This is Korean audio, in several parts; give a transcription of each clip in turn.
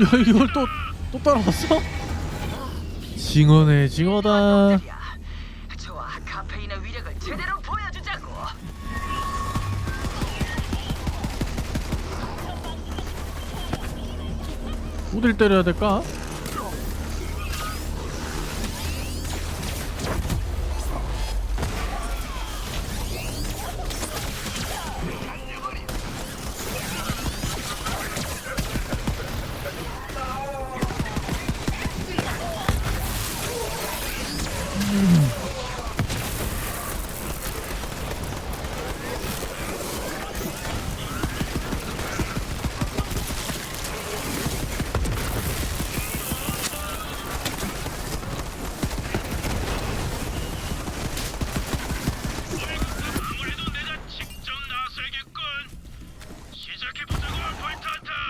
야 이걸 또 또 따라왔어? 징어네 징어다. 좋아, 카페인의 위력을 제대로 보여주자고. 어딜 때려야 될까?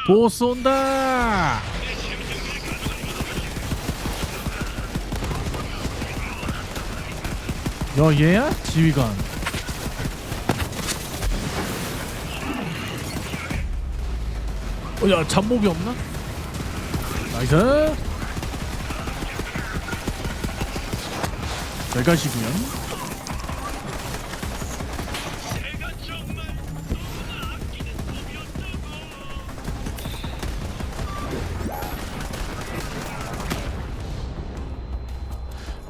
보스 온다. 야 얘야? 지휘관. 어 야 잡몹이 없나? 나이스. 잘 가시구요.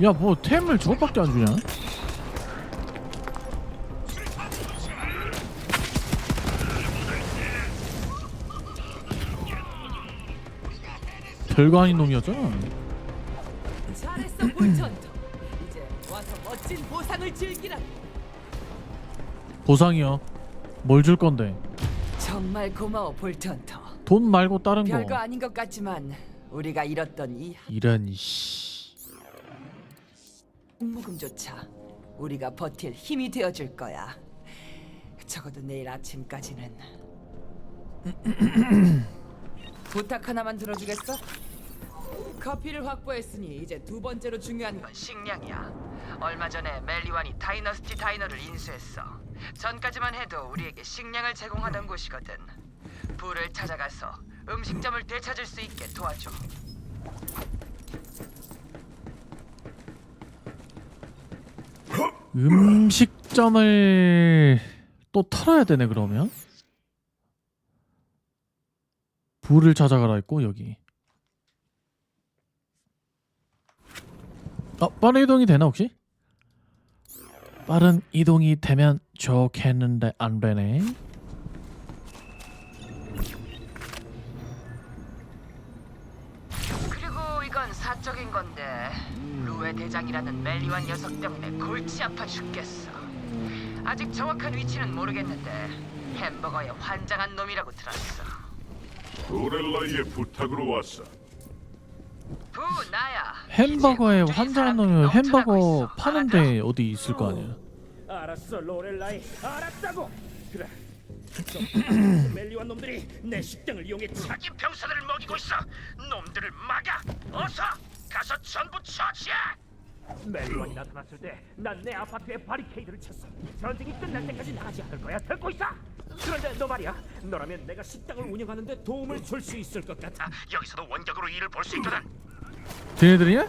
야 뭐 템을 저것밖에 안 주냐? 별거 아닌 놈이었잖아. 잘했어, 볼천터. 이제 와서 멋진 보상을 즐기라. 보상이요. 뭘 줄 건데? 정말 고마워, 볼천터. 돈 말고 다른 거. 별거 아닌 것 같지만 우리가 잃었던 이 이런 씨. 항목음조차 우리가 버틸 힘이 되어줄 거야. 적어도 내일 아침까지는. 부탁 하나만 들어주겠어? 커피를 확보했으니 이제 두 번째로 중요한 건 식량이야. 얼마 전에 멜리완이 다이너스티 다이너를 인수했어. 전까지만 해도 우리에게 식량을 제공하던 곳이거든. 불을 찾아가서 음식점을 되찾을 수 있게 도와줘. 음식점을 또 털어야 되네 그러면. 불을 찾아가라 했고 여기. 어 빠른 이동이 되나 혹시? 빠른 이동이 되면 좋겠는데 안 되네. 대장이라는 멜리완 녀석 때문에 골치 아파 죽겠어. 아직 정확한 위치는 모르겠는데 햄버거에 환장한 놈이라고 들었어. 로렐라이의 부탁으로 왔어. 부 나야. 햄버거에 이제 환장한 사람들이 넘쳐나고 햄버거 있어. 파는데 어디 있을 거 아니야. 알았어 로렐라이 알았다고 그래 좀 멜리완 놈들이 내 식당을 이용해 차 자기 병사들을 먹이고 있어. 놈들을 막아. 어서 가서 전부 처치해. 멜리완이 나타났을 때 난 내 아파트에 바리케이드를 쳤어. 전쟁이 끝날 때까지 나가지 않을 거야. 듣고 있어! 그런데 너 말이야. 너라면 내가 식당을 운영하는데 도움을 줄 수 있을 것 같아. 아, 여기서도 원격으로 일을 볼 수 있거든. 걔네들이야?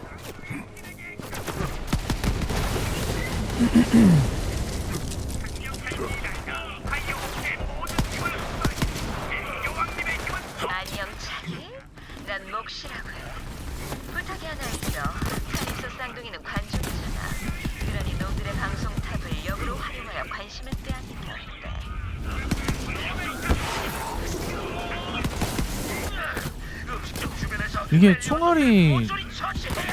이게 총알이.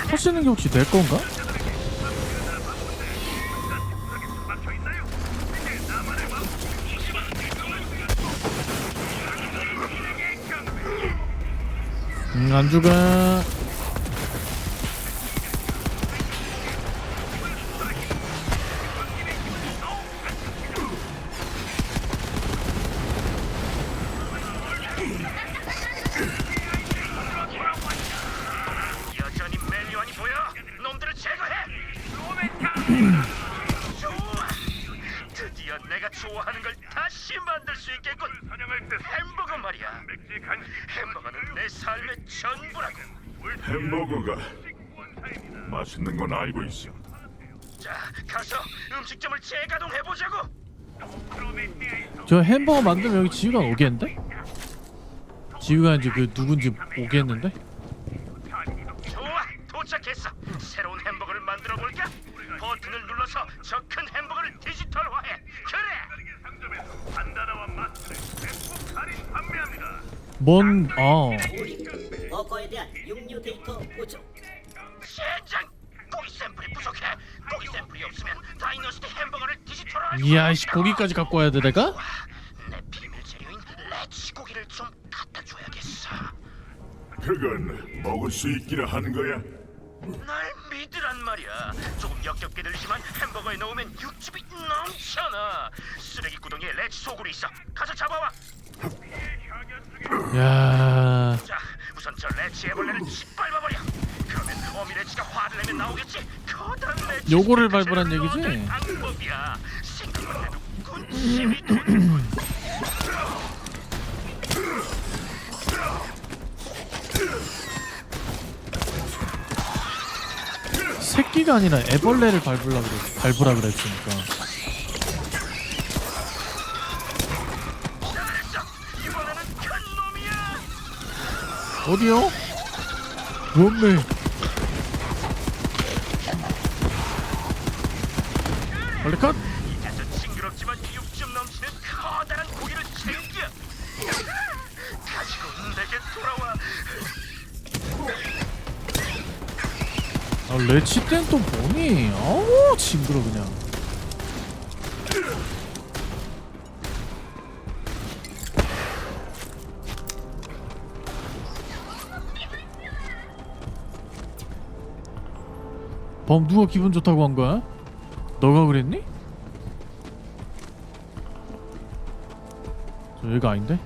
터지는 게 혹시 내 건가? 음, 안 죽어. 알고 있어. 자, 가서 음식점을 재가동해 보자고. 저 햄버거 만들면 여기 지휘관 오겠는데? 지휘관 이제 그 누군지 오겠는데? 좋아, 도착했어. 새로운 햄버거를 만들어 볼까? 버튼을 눌러서 저 큰 햄버거를 디지털화해. 그래. 뭔.. 아 버거에 대한 육류 데이터 보조 젠장! 고기 샘플이 부족해. 고기 샘플이 없으면 다이너스티 햄버거를 디지털화할 수 이야 씨 없다고. 고기까지 갖고 와야 돼 내가? 와, 내 비밀 재료인 레치 고기를 좀 갖다 줘야겠어. 그건 먹을 수 있기라 하는 거야. 날 믿으란 말이야. 조금 역겹게 들리지만 햄버거에 넣으면 육즙이 넘쳐나. 쓰레기 구덩이에 레치 소굴이 있어. 가서 잡아와. 야 자, 우선 저 레치 애벌레를 짓밟아버려. 화를 내면 나오겠지. 커다란. 요거를 밟으란 얘기지? 방법이야. 군침이 새끼가 아니라 애벌레를 밟으라 그래 밟으라 그랬으니까 잘했어. 이번에는 큰 놈이야. 어디요? 원매 빨리 컷! 이제 저 징그럽지만 육즙 넘치는 커다란 고기를 챙겨. 가지고 내게 돌아와. 아 레치 땐또 뭐니? 아우 징그러 그냥 범 누가 기분 좋다고 한 거야? 너가 그랬니? 저 여기가 아닌데?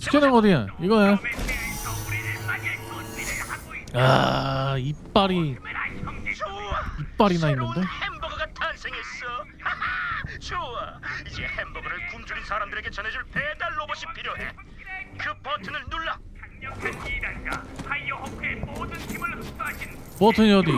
스캐너 어디야? 이거야. 아 이빨이. 이빨이나 새로운 있는데? 햄버거가 탄생했어. 좋아. 이제 햄버거를 굶주린 사람들에게 전해줄 배달 로봇이 필요해. 그 버튼을 눌러. 버튼이 어디?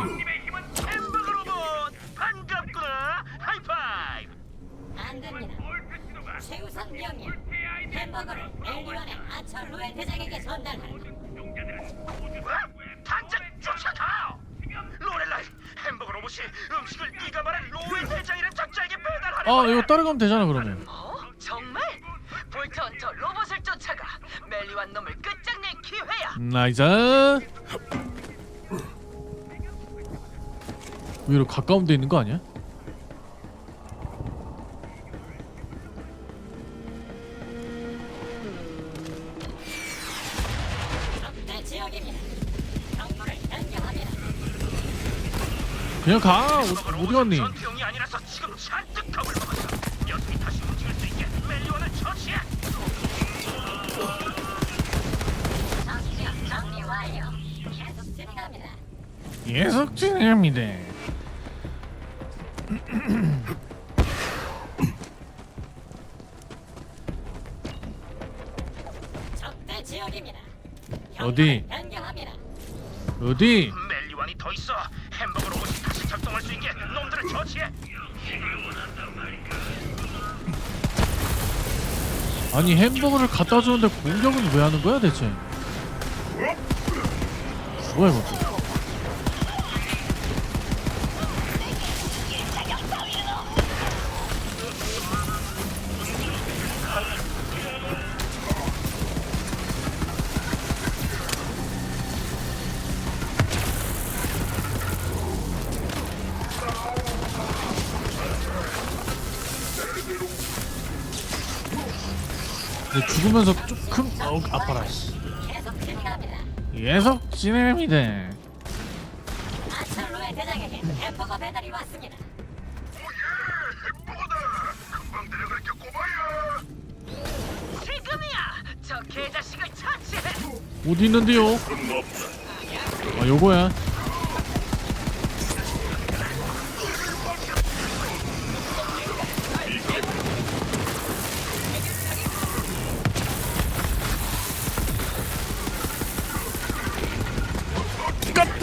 따라가면 되잖아 그러면. 어? 정말? 볼트 헌터 로봇을 쫓아가 멜리완 놈을 끝장낼 기회야. 나이스. 위로 가까운 데 있는 거 아니야? 그냥 가. 어디, 갔니? 전투용이 아니라서 지금 잔 계속 진행합니다. 적대 지역입니다. 어디? 변경합니다. 어디? 멜리완이 더 있어. 햄버거 로봇이 다시 작동할 수 있게 놈들을 처치해. 아니 햄버거를 갖다 주는데 공격은 왜 하는 거야 대체? 뭐야 이거? 쓰면서 조금 어, 아파라 계속 진행합니다. 어디 있는데요? 아 요거야.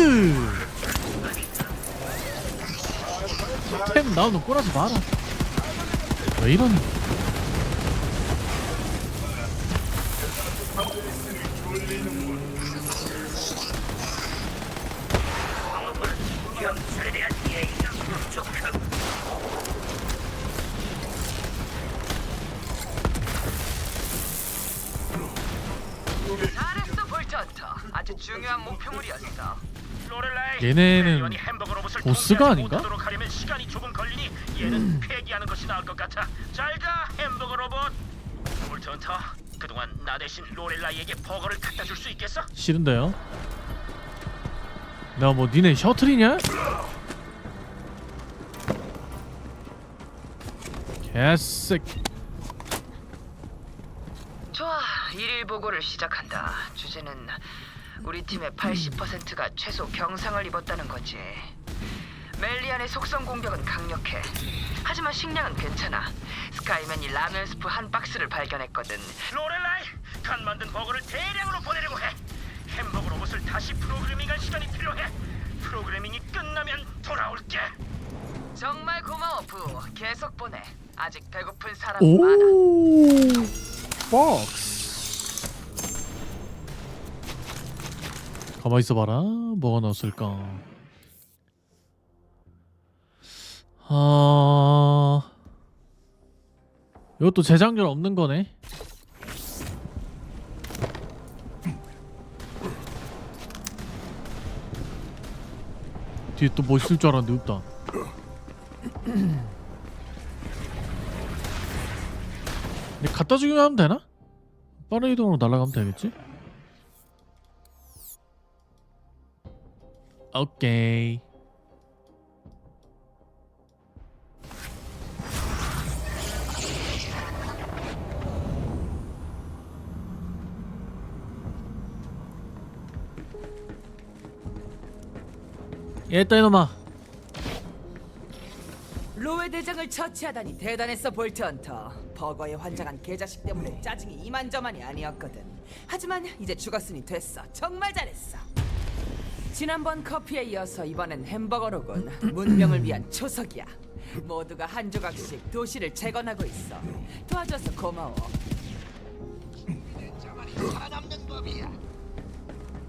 까뜨. 템 나오는 꼬라지 마라. 왜 이러니? 잘했 버거를 갖다 줄수 있겠어? 싫은데요? 내가 뭐 니네 셔틀이냐? 개색 좋아, 일일 보고를 시작한다. 주제는 우리 팀의 80%가 최소 경상을 입었다는 거지. 멜리안의 속성 공격은 강력해. 하지만 식량은 괜찮아. 스카이맨이 라면 스프 한 박스를 발견했거든. 로렐라이 간 만든 버거를 대량으로 보내려고 해. 햄버거 로봇을 다시 프로그래밍할 시간이 필요해. 프로그래밍이 끝나면 돌아올게. 정말 고마워, 부. 계속 보내. 아직 배고픈 사람이 많아. 오 박스 가만 있어봐라 뭐가 나왔을까 아 이것도 재장전 없는 거네 뒤에 또 뭐 있을 줄 알았는데 없다 갖다 주기만 하면 되나? 빠른 이동으로 날아가면 되겠지? 오케이 얘따 이놈아. 로웨 대장을 처치하다니 대단했어 볼트 헌터. 버거에 환장한 개자식 때문에 짜증이 이만저만이 아니었거든. 하지만 이제 죽었으니 됐어. 정말 잘했어 지난번 커피에 이어서 이번엔 햄버거로군 문명을 위한 초석이야 모두가 한 조각씩 도시를 재건하고 있어 도와줘서 고마워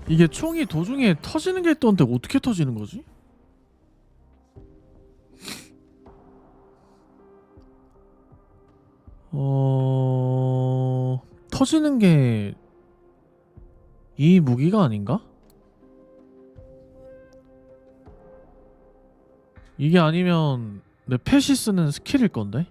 이게 총이 도중에 터지는 게 있던데 어떻게 터지는 거지? 어... 터지는 게 이 무기가 아닌가? 이게 아니면 내 펫이 쓰는 스킬일 건데?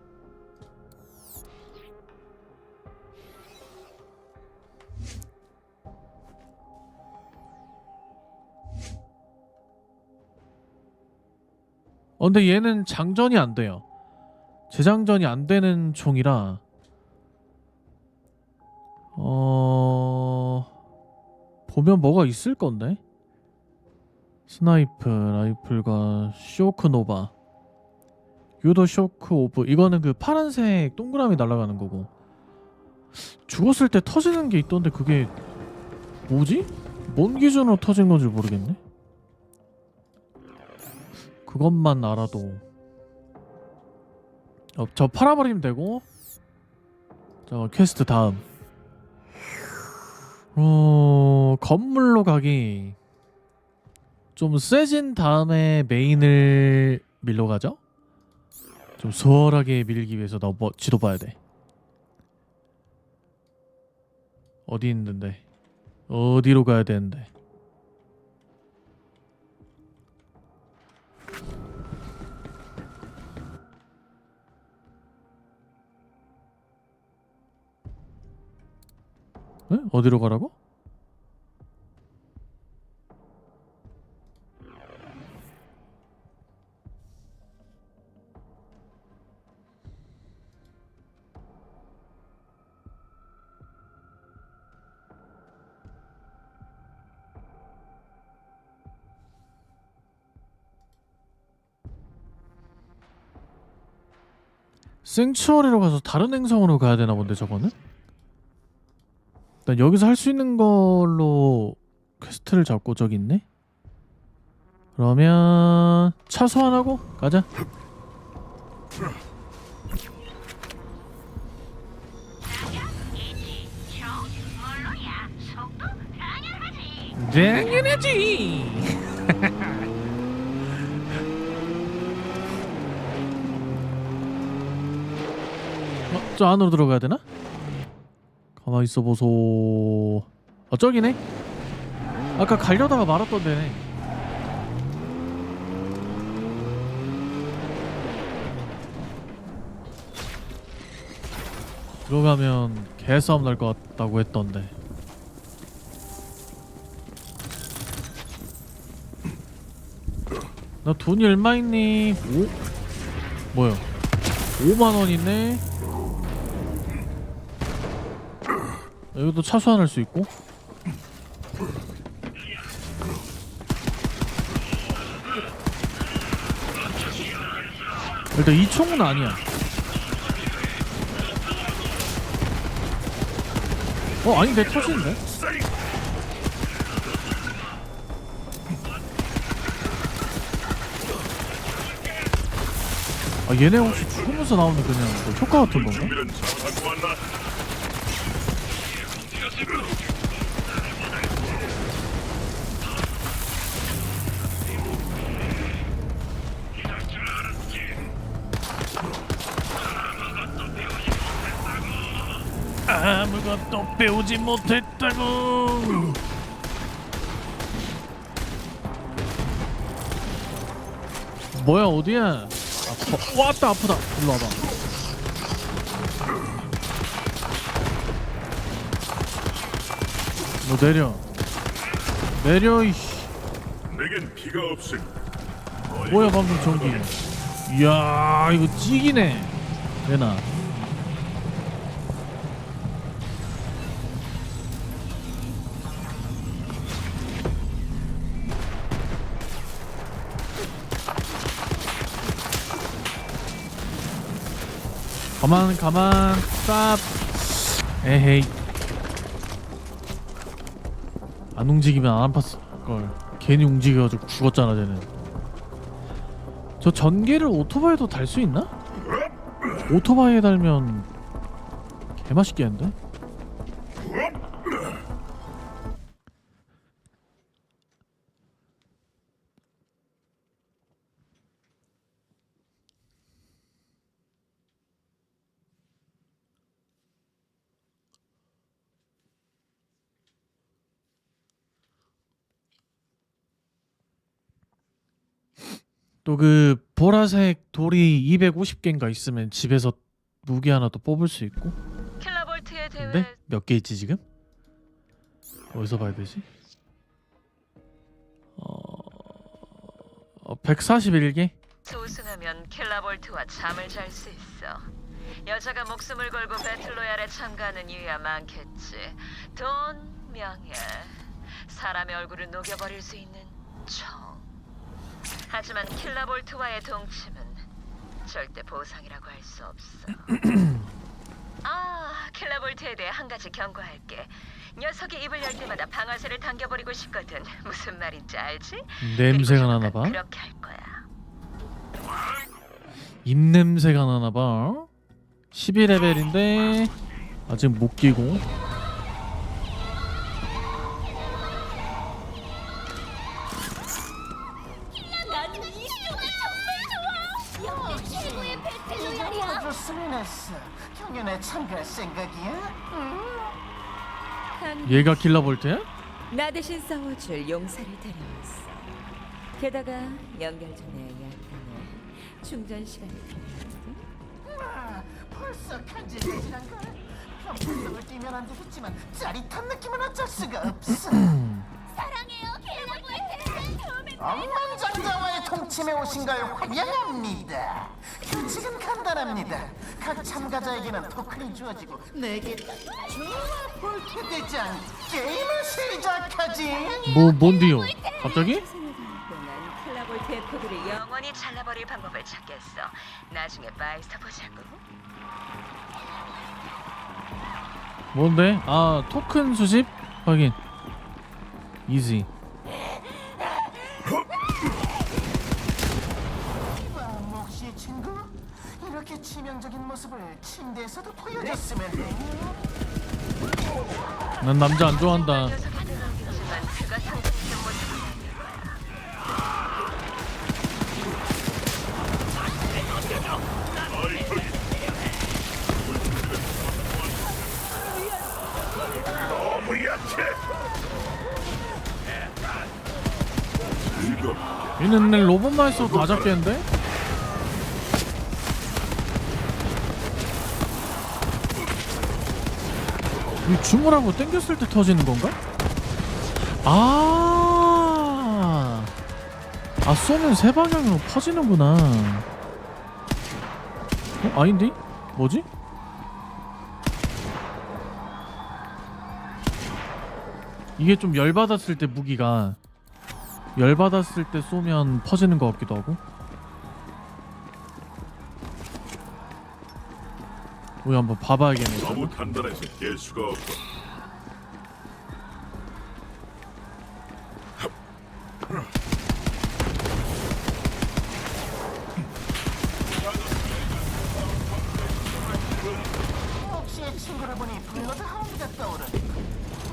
어, 근데 얘는 장전이 안 돼요. 재장전이 안 되는 총이라 어 보면 뭐가 있을 건데 스나이프 라이플과 쇼크 노바. 유도 쇼크 오브. 이거는 그 파란색 동그라미 날아가는 거고. 죽었을 때 터지는 게 있던데 그게 뭐지? 뭔 기준으로 터진 건지 모르겠네. 그것만 알아도. 어, 저 팔아버리면 되고. 저 퀘스트 다음. 어 건물로 가기 좀 세진 다음에 메인을 밀러 가죠 좀 수월하게 밀기 위해서 너 뭐, 지도 봐야 돼 어디 있는데 어디로 가야 되는데 에? 어디로 가라고? 생츄어리로 가서 다른 행성으로 가야 되나 본데 저거는? 난 여기서 할 수 있는 걸로 퀘스트를 잡고 저기 있네? 그러면 차 소환하고 가자 당연하지 저 안으로 들어가야 되나? 가만 있어 보소. 어 저기네. 아까 가려다가 말았던 데네. 들어가면 개싸움 날 것 같다고 했던데. 나 돈이 얼마 있니? 오? 뭐야? 5만 원 있네. 여기도 차 소환할 수 있고. 일단 이 총은 아니야. 어 아니 내 탓인데? 아 얘네 혹시 죽으면서 나오는 그냥 뭐 효과 같은 건가? 아무것도 배우지 못했다고. 뭐야 어디야? 아파. 왔다 아프다. 일로 와봐. 너 내려. 내려 이씨. 내겐 피가 없으니 뭐야 방금 전기. 이야 이거 찌기네. 내나. 가만 가만. 쌉. 에헤이. 안 움직이면 안 아팠을 걸. 괜히 움직여가지고 죽었잖아 쟤는. 저 전기를 오토바이도 달 수 있나? 오토바이에 달면 개맛있겠는데? 또 그 보라색 돌이 250개인가 있으면 집에서 무기 하나 또 뽑을 수 있고 대회 근데 몇 개 있지 지금? 어디서 봐야 되지? 어... 어 141개? 우승하면 킬러볼트와 잠을 잘 수 있어. 여자가 목숨을 걸고 배틀로얄에 참가하는 이유야 많겠지. 돈, 명예, 사람의 얼굴을 녹여버릴 수 있는 총. 하지만 킬러볼트와의 동침은 절대 보상이라고 할 수 없어. 아, 킬러볼트에 대해 한 가지 경고할게. 녀석이 입을 열 때마다 방아쇠를 당겨버리고 싶거든. 무슨 말인지 알지? 냄새가 나나 봐. 그렇게 할 거야. 입 냄새가 나나 봐 12레벨인데 아직 못 끼고 경연에 참가할 생각이야? 얘가 킬러볼트야? 나 대신 싸워줄 용사를 데려왔어. 게다가 연결 전에 약간의 충전 시간이 필요하거든. 아, 벌써 간질간질한 걸 평균성을 뛰면 안 되겠지만 짜릿한 느낌은 어쩔 수가 없어 사랑해요, 킬러볼트. 억만장자와의 통침에 오신 걸 환영합니다 규칙은 간단합니다 각 참가자에게는 토큰이 주어지고 내게 딱 좋아 볼트 대장 게임을 시작하지 뭐 뭔데요? 갑자기? 동안 킬라볼트의 코드를 영원히 잘라버릴 방법을 찾겠어. 나중에 바이스터 보자고. 뭔데? 아 토큰 수집 확인. 이지. 와, 몫이 친구? 이렇게 치명적인 모습을 침대에서도 보여줬으면 해. 난 남자 안 좋아한다. 얘는 내 로봇만 있어도 다 잡겠는데? 이 주물하고 땡겼을 때 터지는 건가? 아, 아 쏘면 세 방향으로 퍼지는구나. 어 아닌데? 뭐지? 이게 좀 열받았을 때 무기가 열받았을 때 쏘면 퍼지는 것 같기도 하고 우리 한번 봐봐야겠네 너무. 단단해서 깰 수가 없고. 몫이의 친구를 보니 블러드 하운드가 떠오르네.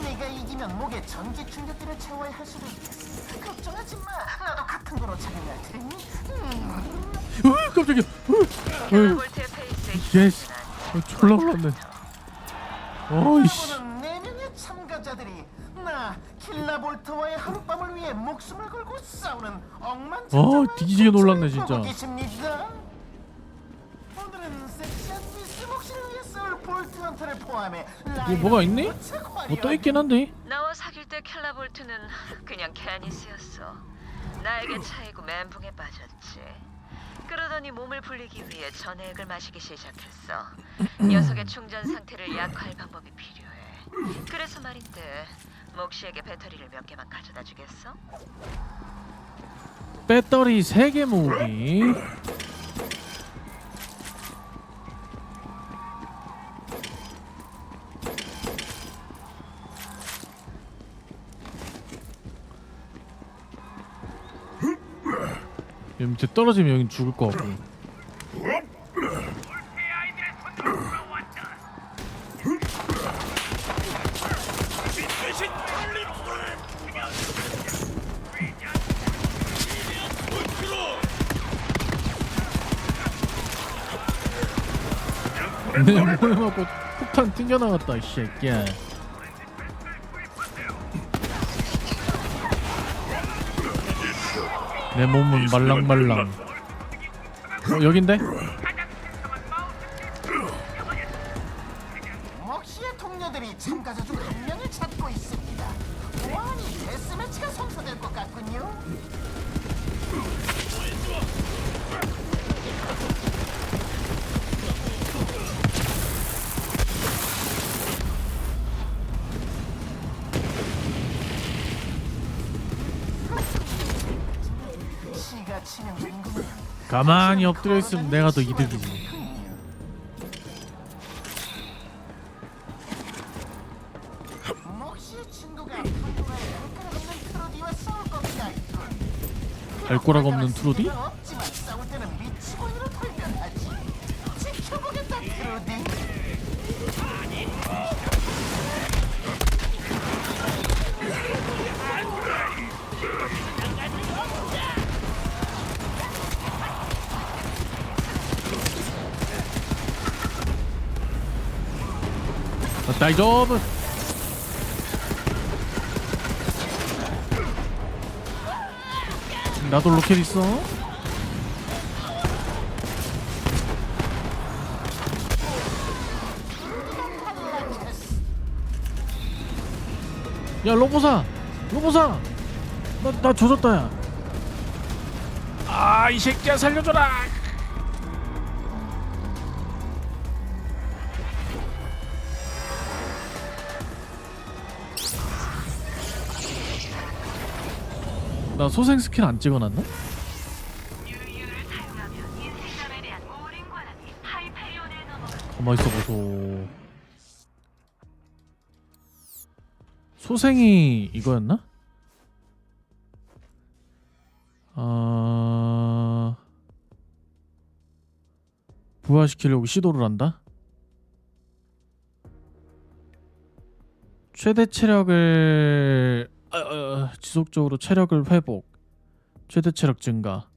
내가 이기면 목에 전기 충격기를 채워야 할 수도 있겠어. 걱정하지 마. 나도 같은 거로 착용할 테니. 음. 으 깜짝이야 으, 킬라볼트의 페이스에 으, 예스 어, 놀랐네 어이씨 보는 네 명의 참가자들이 나 킬라볼트와의 하룻밤을 위해 목숨을 걸고 싸우는 엉망진창한 어, 뒤지게 놀랐네, 진짜. 보고 계십니다. 오늘은 섹시한 미스 목신을 위해 싸울 볼트 헌터를 포함해 이게 뭐가 있니? 뭐 떠 있긴 한데 나와 사귈 때 켈라볼트는 그냥 캐니스였어. 나에게 차이고 멘붕에 빠졌지. 그러더니 몸을 불리기 위해 전액을 마시기 시작했어. 녀석의 충전 상태를 약화할 방법이 필요해. 그래서 말인데 몫이에게 배터리를 몇 개만 가져다 주겠어? 배터리 3개 모으기 밑에 떨어지면 여긴 죽을 것 같고. 내 몸에 맞고 폭탄 튕겨나갔다 이 새끼야 내 몸은 말랑말랑 어 여긴데? 가만히 엎드려 있으면 내가 더 이득이지 판도라의 발가락 없는 트로디 아, 다이저브 나도 로켓 있어 야 로보사 로보사 나, 나 조졌다 야 아 이 새끼야 살려줘라 나 소생 스킬 안 찍어놨나? 가만 있어 보소. 소생이 이거였나? 아 부화시키려고 시도를 한다. 최대 체력을 지속적으로 체력을 회복. 최대 체력 증가.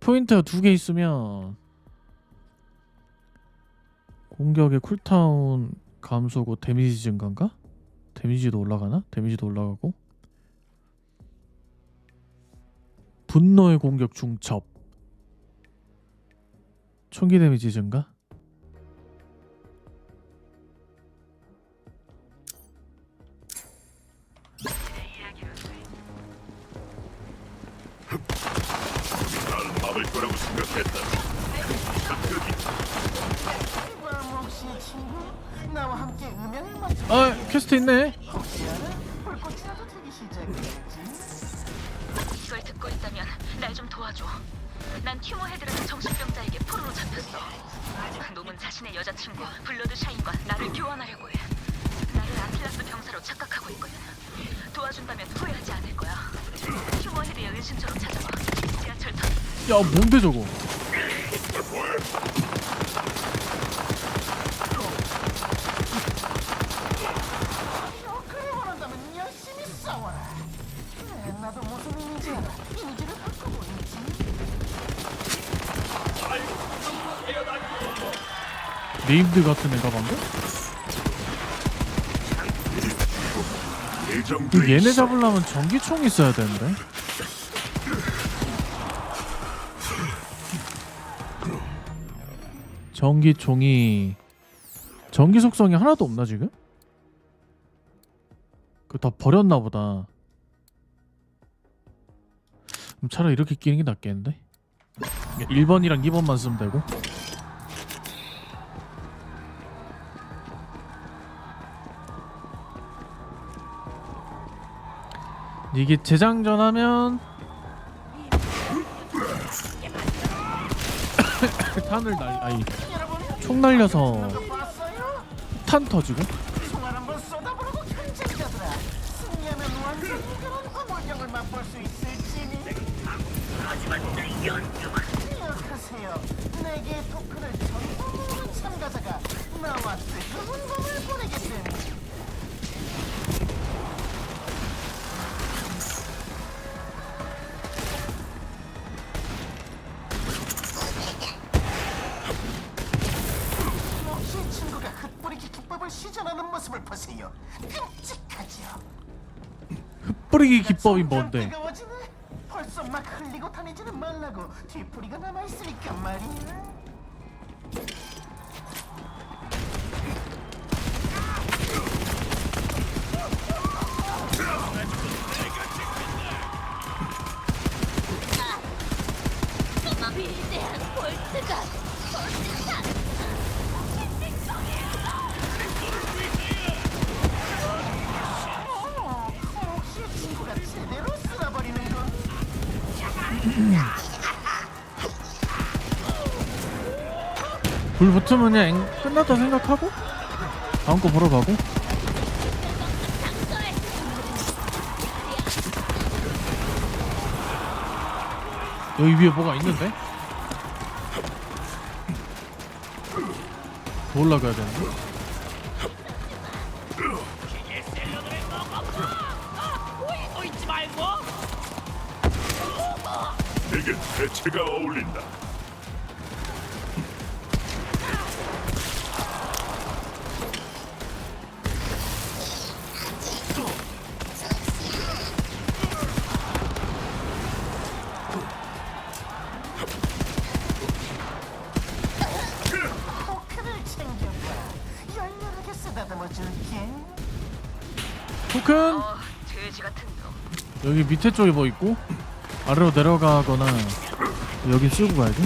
포인트가 두 개 있으면 공격의 쿨타운 감소고 데미지 증가인가? 데미지도 올라가나? 데미지도 올라가고 분노의 공격 중첩 총기 데미지 증가? 아아 퀘스트 있네 이걸 듣고 있다면 날 좀 도와줘. 난 튜머 헤드라는 정신병자에게 포로로 잡혔어. 놈은 자신의 여자친구 블러드 샤인과 나를 교환하려고 해. 나를 아틀라스 병사로 착각하고 있거든. 도와준다면 후회하지 않을 거야. 튜머 헤드의 은신처로 찾아와. 지하철 터 야 뭔데 저거 네, 네임드 같은 애가 방금? 그 얘네. 잡으려면 전기총이 있어야 되는데 전기총이 전기 속성이 하나도 없나 지금? 그다 버렸나 보다 그럼 차라리 이렇게 끼는 게 낫겠는데? 1번이랑 2번만 쓰면 되고 이게 재장전 하면 탄을 날 아니 총 날려서 봤어요? 탄 터지고 내게 토큰을 모으는 참가자가 나와 뜨거운 밤을 보내게 됩 뿌리기 기법이 뭔데? 불 붙으면 그냥 앵- 끝났다 생각하고 다음 거 보러 가고 여기 위에 뭐가 있는데? 더 올라가야 되는데? 내게 대체가 어울린다. 여기 밑에 쪽에 뭐 있고 아래로 내려가거나 여기 쓰고 가야지